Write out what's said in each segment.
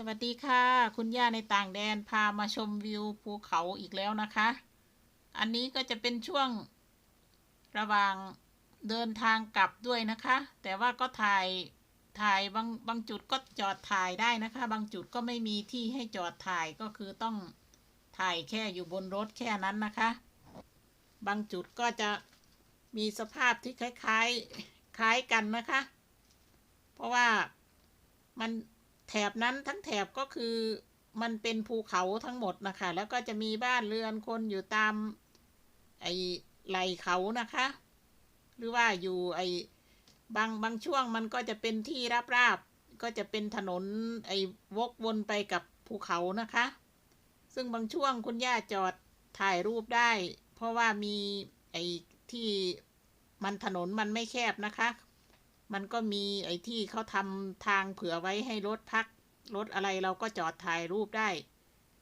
สวัสดีค่ะ คุณย่าในต่างแดนพามาชมวิวภูเขาอีกแล้วนะคะ อันนี้ก็จะเป็นช่วงระหว่างเดินทางกลับด้วยนะคะ แต่ว่าก็ถ่ายถ่ายบางบางจุดก็จอดถ่ายได้นะคะ บางจุดก็ไม่มีที่ให้จอดถ่ายก็คือต้องถ่ายแค่อยู่บนรถแค่นั้นนะคะ บางจุดก็จะมีสภาพที่คล้ายๆคล้ายกันนะคะ เพราะว่ามัน แถบนั้นทั้งแถบก็คือมันเป็นภูเขาทั้งหมดนะคะ แล้วก็จะมีบ้านเรือนคนอยู่ตามไอ้ไหลเขานะคะ หรือว่าอยู่ไอ้บางบางช่วงมันก็จะเป็นที่ราบๆก็จะเป็นถนนไอ้วกวนไปกับภูเขานะคะ ซึ่งบางช่วงคุณย่าจอดถ่ายรูปได้ เพราะว่ามีไอ้ที่มันถนนมันไม่แคบนะคะ มันก็มีไอ้ที่เขาทำทางเผื่อไว้ให้รถพัก รถอะไรเราก็จอดถ่ายรูปได้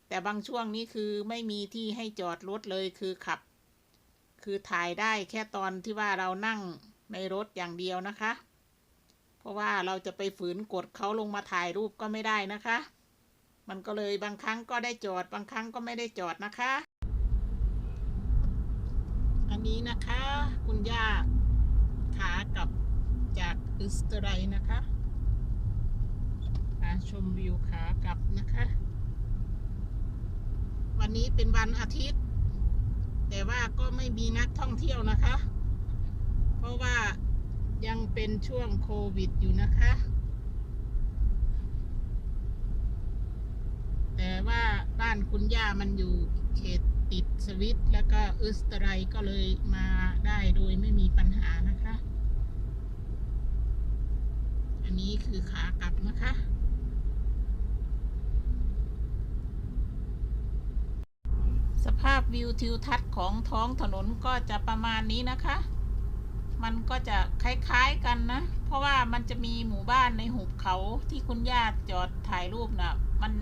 แต่บางช่วงนี้คือไม่มีที่ให้จอดรถเลยคือขับ คือถ่ายได้แค่ตอนที่ว่าเรานั่งในรถอย่างเดียวนะคะ เพราะว่าเราจะไปฝืนกดเขาลงมาถ่ายรูปก็ไม่ได้นะคะ มันก็เลยบางครั้งก็ได้จอดบางครั้งก็ไม่ได้จอดนะคะ อันนี้นะคะ คุณย่าขากับ จากอิสราเอลนะคะาชมวิวขากลับนะคะ วันนี้เป็นวันอาทิตย์ แต่ว่าก็ไม่มีนักท่องเที่ยวนะคะ เพราะว่ายังเป็นช่วงโควิดอยู่นะคะ แต่ว่าบ้านคุณย่ามันอยู่เขตติดสวิต แล้วก็อิสราเอลก็เลยมาได้โดยไม่มีปัญหานะคะ อันนี้คือขากลับนะคะ สภาพวิวทิวทัศน์ของท้องถนนก็จะประมาณนี้นะคะ มันก็จะคล้ายๆกันนะ เพราะว่ามันจะมีหมู่บ้านในหุบเขาที่คุณย่าจอดถ่ายรูปนะมัน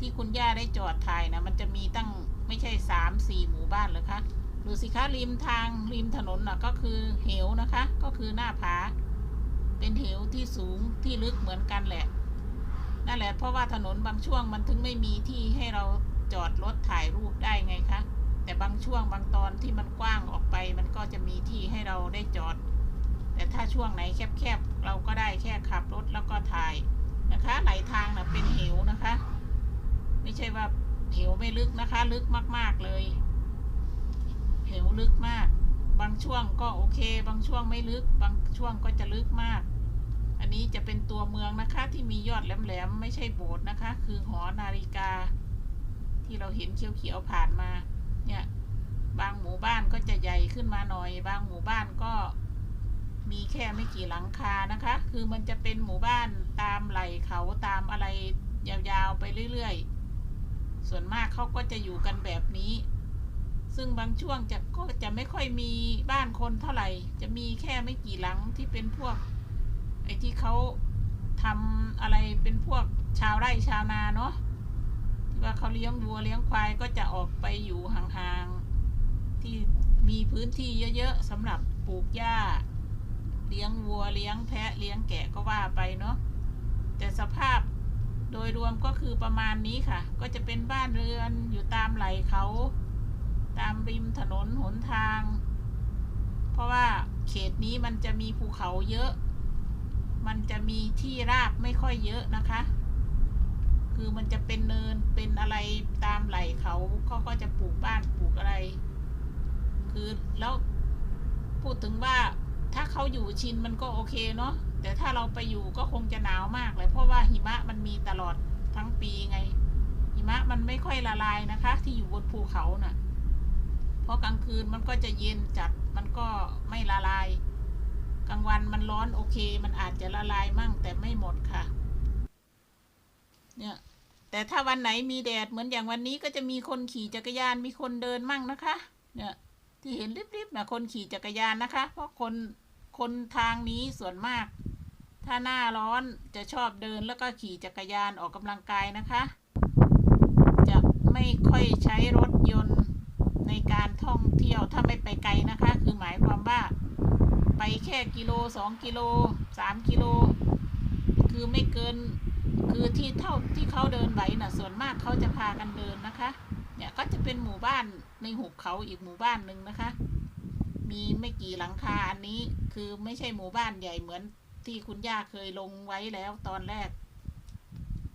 ที่คุณย่าได้จอดถ่ายนะมันจะมีตั้งไม่ใช่สามสี่หมู่บ้านเลยคะดูสิคะริมทางริมถนนนะก็คือเหวนะคะ ก็คือหน้าผา เป็นเหวที่สูงที่ลึกเหมือนกันแหละ นั่นแหละเพราะว่าถนนบางช่วงมันถึงไม่มีที่ให้เราจอดรถถ่ายรูปได้ไงคะ แต่บางช่วงบางตอนที่มันกว้างออกไป มันก็จะมีที่ให้เราได้จอด แต่ถ้าช่วงไหนแคบๆ เราก็ได้แค่ขับรถแล้วก็ถ่ายนะคะไหลทางนะเป็นเหวนะคะ ไม่ใช่ว่าเหวไม่ลึกนะคะ ลึกมากๆเลย เหวลึกมาก บางช่วงก็โอเค บางช่วงไม่ลึก บางช่วงก็จะลึกมาก อันนี้จะเป็นตัวเมืองนะคะที่มียอดแหลมๆไม่ใช่โบสถ์นะคะ คือหอนาฬิกา ที่เราเห็นเขียวๆผ่านมา เนี่ย บางหมู่บ้านก็จะใหญ่ขึ้นมาหน่อย บางหมู่บ้านก็มีแค่ไม่กี่หลังคานะคะ คือมันจะเป็นหมู่บ้านตามไหลเขาตามอะไรยาวๆไปเรื่อยๆ ส่วนมากเขาก็จะอยู่กันแบบนี้ ซึ่งบางช่วงจะก็จะไม่ค่อยมีบ้านคนเท่าไหร่ จะมีแค่ไม่กี่หลังที่เป็นพวก ไอ้ที่เขาทำอะไรเป็นพวกชาวไร่ชาวนาเนาะที่ว่าเขาเลี้ยงวัวเลี้ยงควายก็จะออกไปอยู่ห่างๆ ที่มีพื้นที่เยอะๆสำหรับปลูกหญ้า เลี้ยงวัวเลี้ยงแพะเลี้ยงแกะก็ว่าไปเนาะแต่สภาพโดยรวมก็คือประมาณนี้ค่ะ ก็จะเป็นบ้านเรือนอยู่ตามไหลเขา ตามริมถนนหนทาง เพราะว่าเขตนี้มันจะมีภูเขาเยอะ มันจะมีที่ราบไม่ค่อยเยอะนะคะ คือมันจะเป็นเนินเป็นอะไรตามไหลเขาเขาก็จะปลูกบ้านปลูกอะไร คือแล้วพูดถึงว่าถ้าเขาอยู่ชินมันก็โอเคเนาะแต่ถ้าเราไปอยู่ก็คงจะหนาวมากเลยเพราะว่าหิมะมันมีตลอดทั้งปีไง หิมะมันไม่ค่อยละลายนะคะ ที่อยู่บนภูเขาน่ะ เพราะกลางคืนมันก็จะเย็นจัดมันก็ไม่ละลาย กลางวันมันร้อนโอเค มันอาจจะละลายมั่งแต่ไม่หมดค่ะ เนี่ยแต่ถ้าวันไหนมีแดดเหมือนอย่างวันนี้ก็จะมีคนขี่จักรยานมีคนเดินมั่งนะคะ เนี่ยที่เห็นริบๆนะคนขี่จักรยานนะคะ เพราะคนคนทางนี้ส่วนมาก ถ้าหน้าร้อนจะชอบเดินแล้วก็ขี่จักรยานออกกำลังกายนะคะ จะไม่ค่อยใช้รถยนต์ ในการท่องเที่ยวถ้าไม่ไปไกลนะคะ คือหมายความว่า ไปแค่กิโลสองกิโลสามกิโล คือไม่เกินคือที่เท่าที่เขาเดินไหวน่ะ ส่วนมากเขาจะพากันเดินนะคะ เนี่ยก็จะเป็นหมู่บ้านในหุบเขาอีกหมู่บ้านหนึ่งนะคะ มีไม่กี่หลังคาอันนี้คือไม่ใช่หมู่บ้านใหญ่เหมือนที่คุณย่าเคยลงไว้แล้วตอนแรก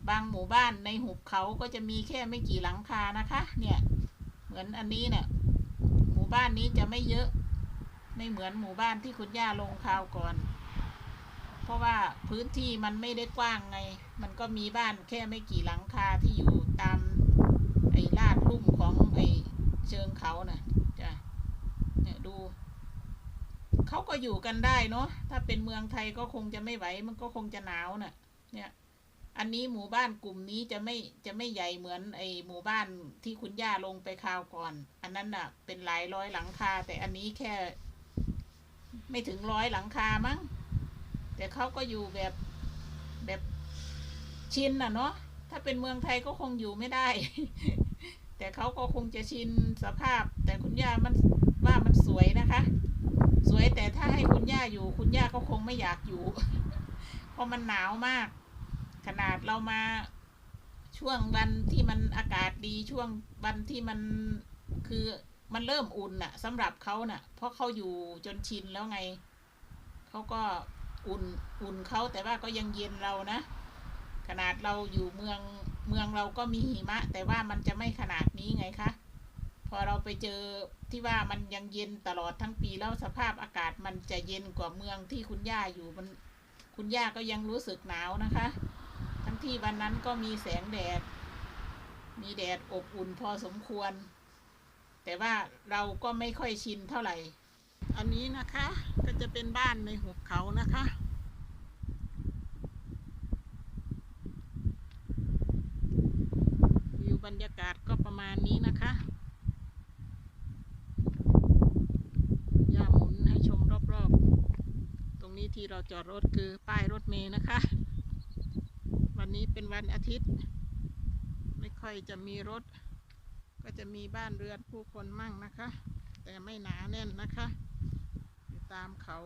บางหมู่บ้านในหุบเขาก็จะมีแค่ไม่กี่หลังคานะคะ เนี่ย เหมือนอันนี้เนี่ยหมู่บ้านนี้จะไม่เยอะไม่เหมือนหมู่บ้านที่คุณย่าลงคราวก่อน เพราะว่าพื้นที่มันไม่ได้กว้างไง มันก็มีบ้านแค่ไม่กี่หลังคาที่อยู่ตามไอ้ลาดลุ่มของไอ้เชิงเขาน่ะจ้ะเนี่ยดู เขาก็อยู่กันได้เนาะถ้าเป็นเมืองไทยก็คงจะไม่ไหว มันก็คงจะหนาวน่ะ เนี่ย อันนี้หมู่บ้านกลุ่มนี้จะไม่จะไม่ใหญ่เหมือนไอหมู่บ้านที่คุณย่าลงไปคราวก่อน อันนั้นน่ะ เป็นหลายร้อยหลังคา แต่อันนี้แค่ ไม่ถึงร้อยหลังคามั้ง แต่เขาก็อยู่แบบแบบชินน่ะเนาะ ถ้าเป็นเมืองไทยก็คงอยู่ไม่ได้ แต่เขาก็คงจะชินสภาพ แต่คุณย่ามันว่ามันสวยนะคะ สวยแต่ถ้าให้คุณย่าอยู่ คุณย่าก็คงไม่อยากอยู่ เพราะมันหนาวมาก ขนาดเรามาช่วงวันที่มันอากาศดีช่วงวันที่มันคือมันเริ่มอุ่นน่ะสำหรับเขาน่ะ เพราะเขาอยู่จนชินแล้วไงเขาก็อุ่นอุ่นเขาแต่ว่าก็ยังเย็นเรานะ ขนาดเราอยู่เมืองเมืองเราก็มีหิมะ แต่ว่ามันจะไม่ขนาดนี้ไงคะพอเราไปเจอที่ว่ามันยังเย็นตลอดทั้งปีแล้วสภาพอากาศมันจะเย็นกว่าเมืองที่คุณย่าอยู่มัน คุณย่าก็ยังรู้สึกหนาวนะคะ ที่วันนั้นก็มีแสงแดด มีแดดอบอุ่นพอสมควร แต่ว่าเราก็ไม่ค่อยชินเท่าไหร่ อันนี้นะคะก็จะเป็นบ้านในหุบเขานะคะวิวบรรยากาศก็ประมาณนี้นะคะย่าหมุนให้ชมรอบๆ ตรงนี้ที่เราจอดรถคือป้ายรถเมล์นะคะ นี้เป็นวันอาทิตย์ ไม่ค่อยจะมีรถ ก็จะมีบ้านเรือนผู้คนมั่งนะคะ แต่ไม่หนาแน่นนะคะ อยู่ตามเขา